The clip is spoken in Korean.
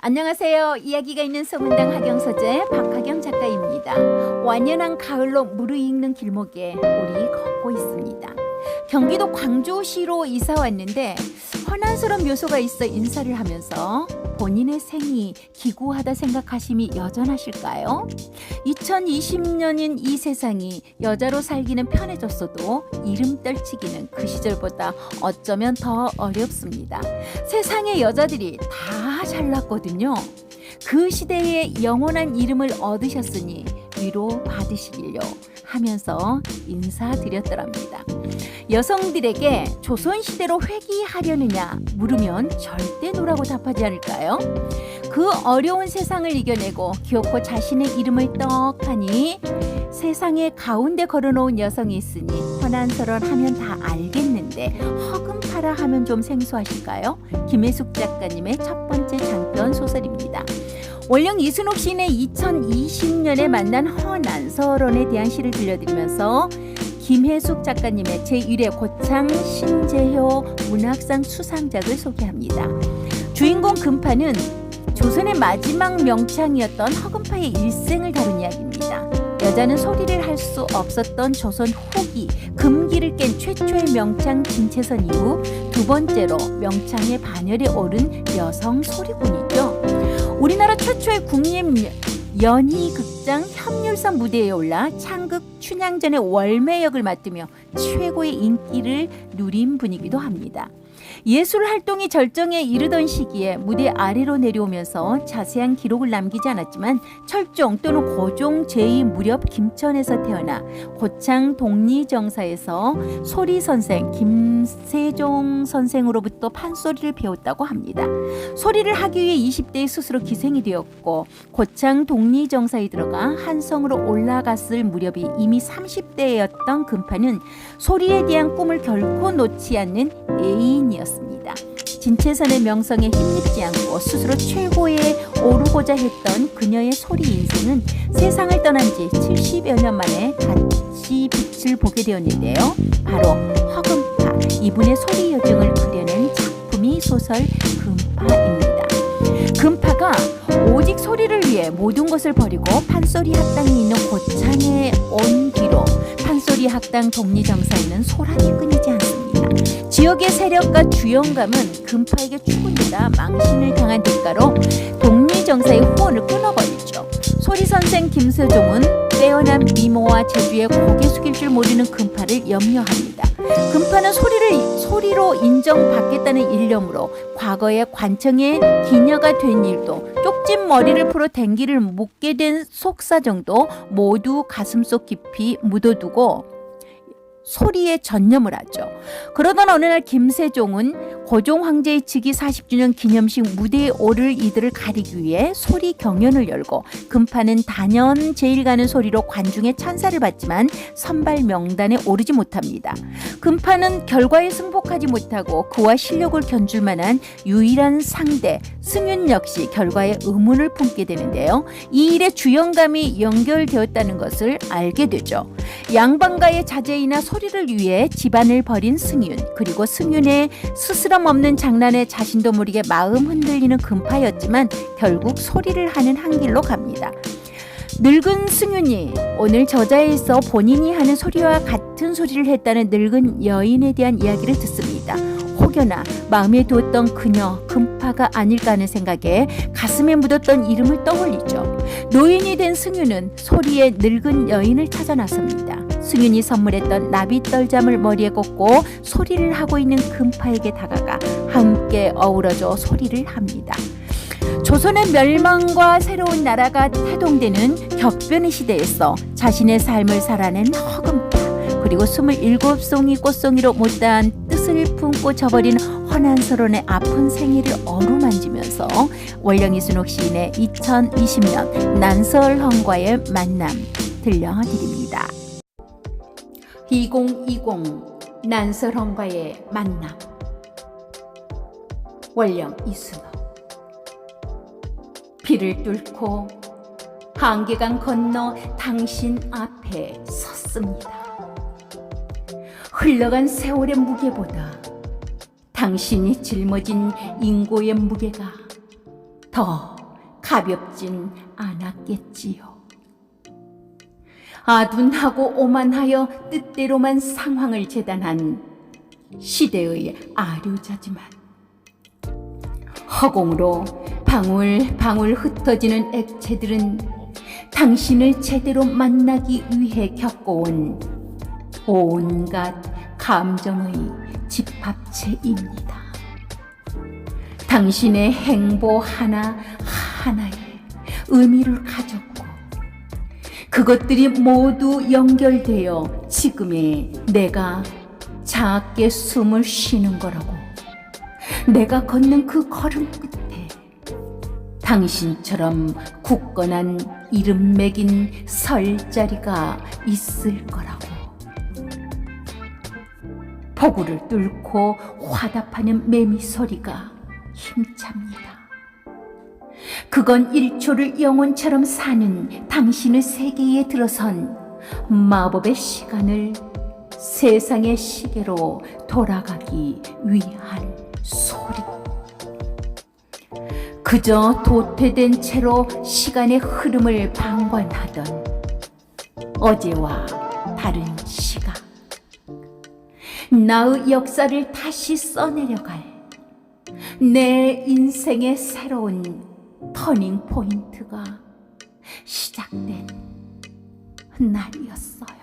안녕하세요. 이야기가 있는 소문당 하경서재 박하경 작가입니다. 완연한 가을로 무르익는 길목에 우리 걷고 있습니다. 경기도 광주시로 이사 왔는데 허난스러운 묘소가 있어 인사를 하면서 본인의 생이 기구하다 생각하심이 여전하실까요? 2020년인 이 세상이 여자로 살기는 편해졌어도 이름 떨치기는 그 시절보다 어쩌면 더 어렵습니다. 세상의 여자들이 다 잘났거든요. 그 시대에 영원한 이름을 얻으셨으니 위로 받으시길요 하면서 인사드렸더랍니다. 여성들에게 조선시대로 회귀하려느냐 물으면 절대 노라고 답하지 않을까요? 그 어려운 세상을 이겨내고 기어코 자신의 이름을 떡하니 세상의 가운데 걸어놓은 여성이 있으니 허난설원 하면 다 알겠는데 허금파라 하면 좀 생소하실까요? 김혜숙 작가님의 첫 번째 장편 소설입니다. 원령 이순옥 시인의 2020년에 만난 허난설원에 대한 시를 들려드리면서 김혜숙 작가님의 제1회 고창 신재효 문학상 수상작을 소개합니다. 주인공 금파는 조선의 마지막 명창이었던 허금파의 일생을 다룬 이야기입니다. 여자는 소리를 할 수 없었던 조선 후기 금기를 깬 최초의 명창 진채선 이후 두 번째로 명창의 반열에 오른 여성 소리꾼이죠. 우리나라 최초의 국립 연희극장 협률선 무대에 올라 창극 춘향전의 월매역을 맡으며 최고의 인기를 누린 분이기도 합니다. 예술 활동이 절정에 이르던 시기에 무대 아래로 내려오면서 자세한 기록을 남기지 않았지만 철종 또는 고종 제2 무렵 김천에서 태어나 고창 독리정사에서 소리 선생 김세종 선생으로부터 판소리를 배웠다고 합니다. 소리를 하기 위해 20대에 스스로 기생이 되었고 고창 독리정사에 들어가 한성으로 올라갔을 무렵이 이미 30대였던 금파는 소리에 대한 꿈을 결코 놓지 않는 애인이었습니다. 진채선의 명성에 힘입지 않고 스스로 최고에 오르고자 했던 그녀의 소리 인생은 세상을 떠난 지 70여 년 만에 다시 빛을 보게 되었는데요. 바로 허금파, 이분의 소리 여정을 그려낸 작품이 소설 금파입니다. 금파가 오직 소리를 위해 모든 것을 버리고 판소리 학당이 있는 고창에 온 뒤로 판소리 학당 독리정사에는 소란이 끊이지 않습니다. 지역의 세력과 주영감은 금파에게 추근이다 망신을 당한 대가로 독리정사의 후원을 끊어버리죠. 소리 선생 김세종은 빼어난 미모와 재주에 고개 숙일 줄 모르는 금파를 염려합니다. 금파는 소리를 인정받겠다는 일념으로 과거에 관청의 기녀가 된 일도 쪽진 머리를 풀어 댕기를 묻게 된 속사정도 모두 가슴속 깊이 묻어두고 소리에 전념을 하죠. 그러던 어느 날 김세종은 고종 황제의 즉위 40주년 기념식 무대에 오를 이들을 가리기 위해 소리 경연을 열고 금파는 단연 제일 가는 소리로 관중의 찬사를 받지만 선발 명단에 오르지 못합니다. 금파는 결과에 승복하지 못하고 그와 실력을 견줄 만한 유일한 상대 승윤 역시 결과에 의문을 품게 되는데요. 이 일에 주영감이 연결되었다는 것을 알게 되죠. 양반가의 자제이나 소리를 위해 집안을 버린 승윤 그리고 승윤의 스스럼 없는 장난에 자신도 모르게 마음 흔들리는 금파였지만 결국 소리를 하는 한 길로 갑니다. 늙은 승윤이 오늘 저자에서 본인이 하는 소리와 같은 소리를 했다는 늙은 여인에 대한 이야기를 듣습니다. 혹여나 마음에 두었던 그녀 금파가 아닐까 하는 생각에 가슴에 묻었던 이름을 떠올리죠. 노인이 된 승윤은 소리의 늙은 여인을 찾아 나섭니다. 승윤이 선물했던 나비 떨잠을 머리에 꽂고 소리를 하고 있는 금파에게 다가가 함께 어우러져 소리를 합니다. 조선의 멸망과 새로운 나라가 태동되는 격변의 시대에서 자신의 삶을 살아낸 허금파 그리고 27송이 꽃송이로 못다한 저버린 허난서론의 아픈 생애를 어루만지면서 원령 이 순옥 시인의 2020년 난설헌과의 만남 들려드립니다. 2020 난설헌과의 만남 원령 이순옥 비를 뚫고 한계강 건너 당신 앞에 섰습니다. 흘러간 세월의 무게보다 당신이 짊어진 인고의 무게가 더 가볍진 않았겠지요. 아둔하고 오만하여 뜻대로만 상황을 재단한 시대의 아류자지만 허공으로 방울 방울 흩어지는 액체들은 당신을 제대로 만나기 위해 겪어온 온갖 감정의 집 합체입니다. 당신의 행보 하나 하나에 의미를 가졌고 그것들이 모두 연결되어 지금의 내가 작게 숨을 쉬는 거라고. 내가 걷는 그 걸음 끝에 당신처럼 굳건한 이름 매긴 설 자리가 있을 거라고. 폭우를 뚫고 화답하는 매미 소리가 힘찹니다. 그건 일초를 영혼처럼 사는 당신의 세계에 들어선 마법의 시간을 세상의 시계로 돌아가기 위한 소리. 그저 도태된 채로 시간의 흐름을 방관하던 어제와 다른 시각. 나의 역사를 다시 써내려갈 내 인생의 새로운 터닝 포인트가 시작된 날이었어요.